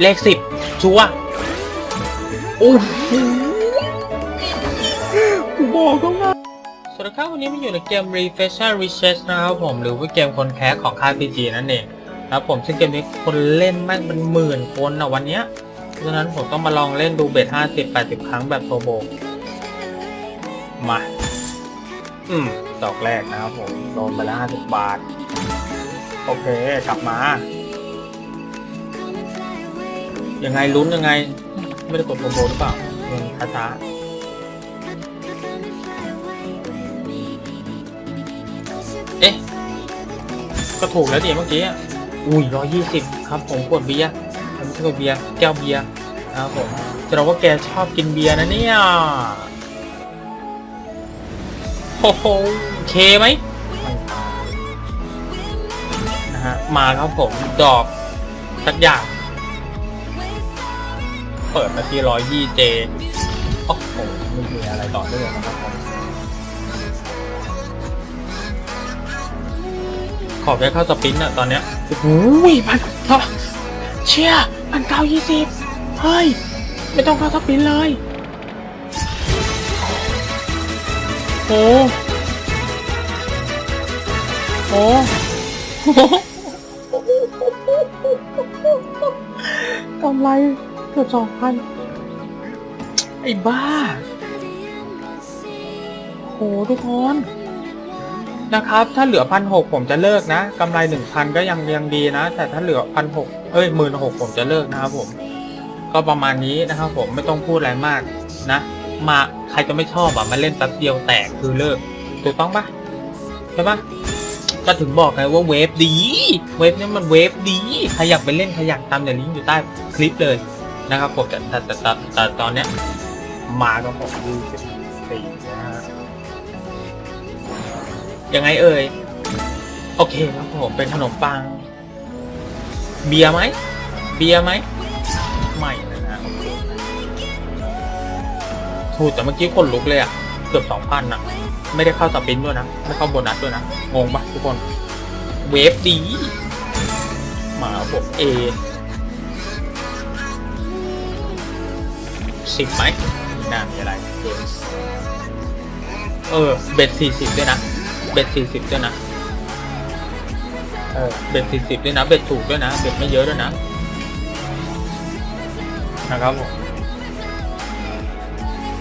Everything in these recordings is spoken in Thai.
เลขสิบชัวร์โอ้โหกูบอกก็มาสวัสดีครับวันนี้มาอยู่ในเกม Refresher Research นะครับผม หรือว่าเกมคนแคสของค่าย PG นั่นเองนะครับผมซึ่งเกมนี้คนเล่นแม่งเป็นหมื่นคนอะวันเนี้ยเพราะฉะนั้นผมต้องมาลองเล่นดูเบส50 80 ครั้งแบบโทโบ มา อืมดอกแรกนะครับผม โดนไปแล้ว50 บาท โอเค กลับมา ยังไงลุ้นยังไง ไม่ได้กดโปรโมหรือเปล่าเงินช้าๆเอ๊ะ ก็ถูกแล้วดิเมื่อกี้อะอุ้ยร้อยี่สิบครับผมขวดเบียร์มันไม่ใช่ขวดเบียร์แก้วเบียร์นะครับผมแสดงว่าแกชอบกินเบียร์นะเนี่ยโอ้โหเคไหมนะฮะมาครับผมดอกสักอย่าง เปิดมาที่ร้อยยี่เจโอ้โหไม่มีอะไรต่อเนื่องนะครับผมขอบได้เข้าสปรินต์อะตอนเนี้ยโอ้โหพันเท่าเชี่ยพันเก้ายี่สิบเฮ้ย ไม่ต้องเข้าสปรินต์เลยโอ้โหโอ้โหกำไร กือบสองพันไอ้บ้า โหทุกคน นะครับ ถ้าเหลือพันหกผมจะเลิกนะกำไรหนึ่งพันก็ยังยังดีนะ แต่ถ้าเหลือพันหกเอ้ยหมื่นหกผมจะเลิกนะครับผม ก็ประมาณนี้นะครับผมไม่ต้องพูดอะไรมากนะ มาใครจะไม่ชอบอะมาเล่นแป๊บเดียวแตกคือเลิกถูกต้องปะใช่ปะก็ถึงบอกไงว่าเวฟดี เวฟนี่มันเวฟดี ใครอยากไปเล่นใครอยากตามเดี๋ยวลิงก์อยู่ใต้คลิปเลย นะครับผมแต่แต่แต่แต่ตอนเนี้ยมาก็ผมดูสิบสี่นะฮะยังไงเอ่ย โอเคครับผมเป็นขนมปัง เบียร์ไหม เบียร์ไหมไม่นะฮะถูกแต่เมื่อกี้คนลุกเลยอะเกือบสองพันอะไม่ได้เข้าสปินด้วยนะ ไม่เข้าโบนัสด้วยนะ งงปะทุกคน เวฟดี มาผมเอ สิบไหมไม่น่ามีอะไรเกมเออ เบ็ดสี่สิบด้วยนะ เบ็ดสี่สิบด้วยนะ เออ เบ็ดสี่สิบด้วยนะ เบ็ดถูกด้วยนะ เบ็ดไม่เยอะด้วยนะ นะครับผม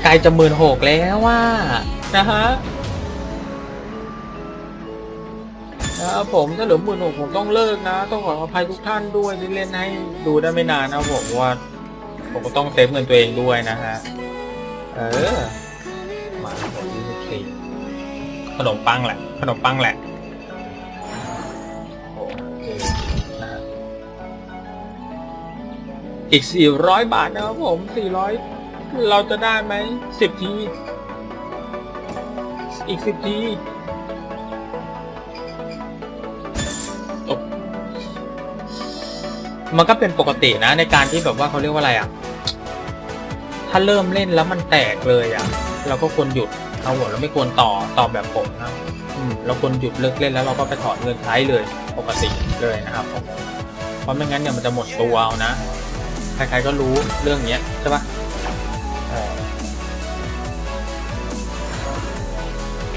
ใกล้จะหมื่นหกแล้วว่านะฮะนะครับผมถ้าเหลือหมื่นหกผมต้องเลิกนะ ต้องขออภัยทุกท่านด้วยที่เล่นให้ดูได้ไม่นานนะผมว่า ผมก็ต้องเซฟเงินตัวเองด้วยนะฮะ เออ มาผมยี่สิบสี่ขนมปังแหละ ขนมปังแหละโอเคนะฮะอีก 400 บาทนะครับผม 400 เราจะได้ไหม 10 ที อีก 10 ทีมันก็เป็นปกตินะในการที่แบบว่าเขาเรียกว่าอะไรอะาเริ่มเล่นแล้วมันแตกเลยอะ เราก็ควรหยุดเอาหัวเราไม่ควรต่อต่อแบบผมนะอืมเราควรหยุดเลิกเล่นแล้วเราก็ไปถอนเงินใช้เลยปกติเลยนะครับผมเพราะไม่งั้นเนี่ยมันจะหมดตัวเอานะใครๆก็รู้เรื่องเนี้ยใช่ปะเอ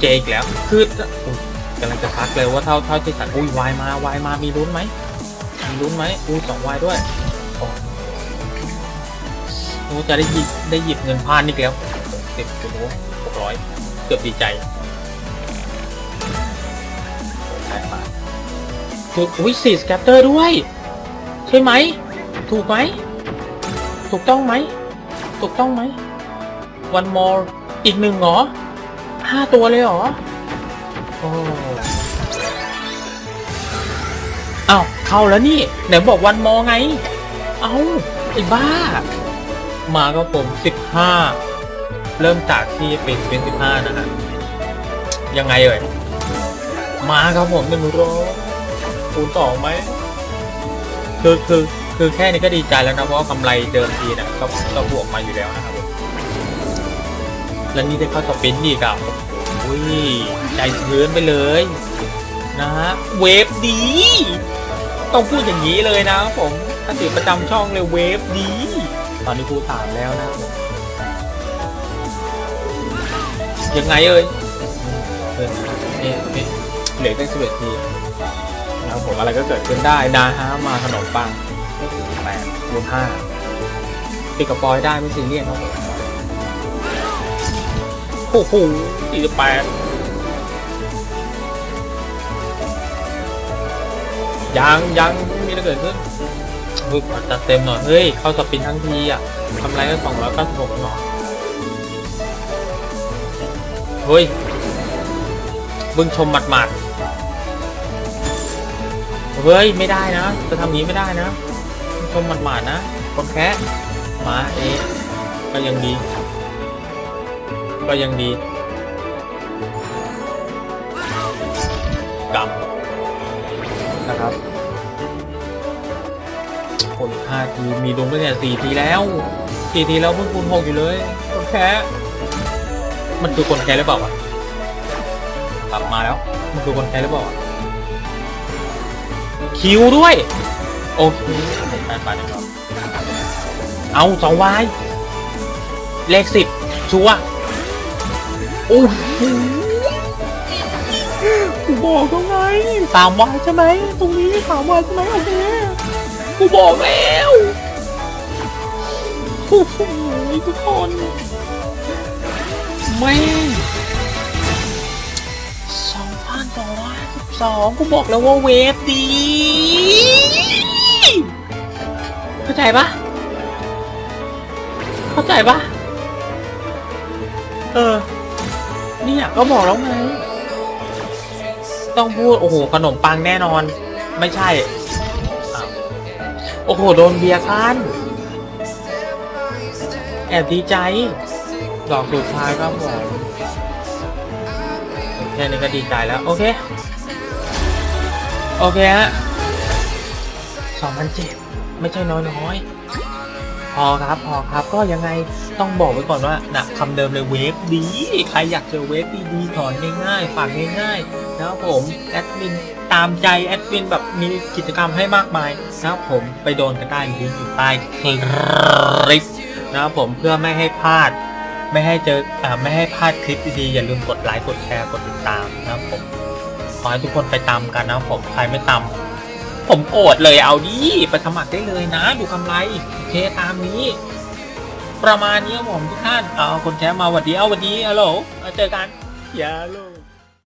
เจอีกแล้ว คืออุ๊ยกำลังจะพักเลยว่าเท่าเท่าที่ฉันอุ้ยวายมาวายมามีลุ้นไหมมีลุ้นไหมอุ้ยสองวายด้วยโอ้ โหจะได้หยิบได้หยิบเงินพานอีกแล้วสิบกิโลหกร้อยเกือบดีใจได้มาถูกอุ้ยสี่สแกปเตอร์ด้วย ใช่ไหม ถูกไหม ถูกต้องไหม ถูกต้องไหม one more อีกหนึ่งเหรอห้าตัวเลยเหรอ โอ้อ้าวเข้าแล้วนี่ ไหนบอกวันมอไง เอ้าไอ้บ้า มาก็ผมสิบห้าเริ่มจากที่เป็นเป็นสิบห้านะฮะยังไงเอ่ยมาครับผมหนึ่งร้อยคูณสองไหมคือคือคือแค่นี้ก็ดีใจแล้วนะเพราะกำไรเดิมทีนะก็ก็บวกมาอยู่แล้วนะครับผมแล้วนี่ได้เข้าสปรินต์อีกอะอุ้ยใจชื้นไปเลยนะฮะเวฟดีต้องพูดอย่างนี้เลยนะครับผมติดประจำช่องเลยเวฟดี ตอนนี้กูสามแล้วนะครับผมยังไงเอ่ยเออเอ๊ะเอ๊ะเหลือแค่สิบเอ็ดทีนะครับผมอะไรก็เกิดขึ้นได้นะฮะมาขนมปังแปดคูณห้าติดกับปอยได้ไม่ซีเรียสครับผมโอ้โหสี่สิบแปดยังยังไม่มีอะไรเกิดขึ้น เฮ้ยขอจัดเต็มหน่อย เฮ้ย เข้าสปินทั้งทีอะทำไรก็สองร้อยเก้าสิบหกหน่อยเฮ้ยบึ้งชมหมัดๆเฮ้ย ไม่ได้นะ จะทำอย่างนี้ไม่ได้นะบึ้งชมหมัดนะ คนแค่มาเอ๊ก็ยังดี ก็ยังดีกำ คนห้าทีมีดวงไปเนี่ยสี่ทีแล้วสี่ทีแล้วเพิ่งคูณหกอยู่เลยคนแค่มันคือคนแค่หรือเปล่าวะกลับมาแล้ว มันคือคนแค่หรือเปล่าวะคิวด้วย โอเคแปดบาทเองครับเอาสองวายเลขสิบชัวโอ้หูบอกแล้วไงสามวายใช่ไหมตรงนี้สามวายใช่ไหมโอเค กูบอกแล้วโอ้โหทุกคนแม่สองพันสองร้อยสิบสองกูบอกแล้วว่าเวฟดีเข้าใจปะเข้าใจปะเออ นี่ยก็บอกแล้วไง ต้องพูด โอ้โห ขนมปังแน่นอน ไม่ใช่ อ้โห โดนเบียร์คันแอบดีใจ ดอกสุดท้ายครับผมแค่นี้ก็ดีใจแล้ว โอเค โอเคฮะสองพันเจ็ดไม่ใช่น้อยน้อยพอครับพอครับก็ยังไงต้องบอกไว้ก่อนว่านะคำเดิมเลยเวฟดี ใครอยากเจอเวฟดีๆถอนง่ายๆฝากง่ายๆนะครับผม แอดมิน ตามใจแอดมินแบบมีกิจกรรมให้มากมายนะครับผมไปโดนกันได้ลิงก์อยู่ใต้คลิปนะครับผมเพื่อไม่ให้พลาด ไม่ให้เจออ่าไม่ให้พลาดคลิปดีๆอย่าลืมกดไลค์กดแชร์กดติดตามนะครับผมขอให้ทุกคนไปตามกันนะครับผมใครไม่ตามผมโกรธเลยเอาดิไปสมัครได้เลยนะดูกำไรโอเคตามนี้ ประมาณนี้ครับผมทุกท่านเอาคนแชร์มาหวัดดีเอาหวัดดีฮัลโหลเจอกันอย่าโล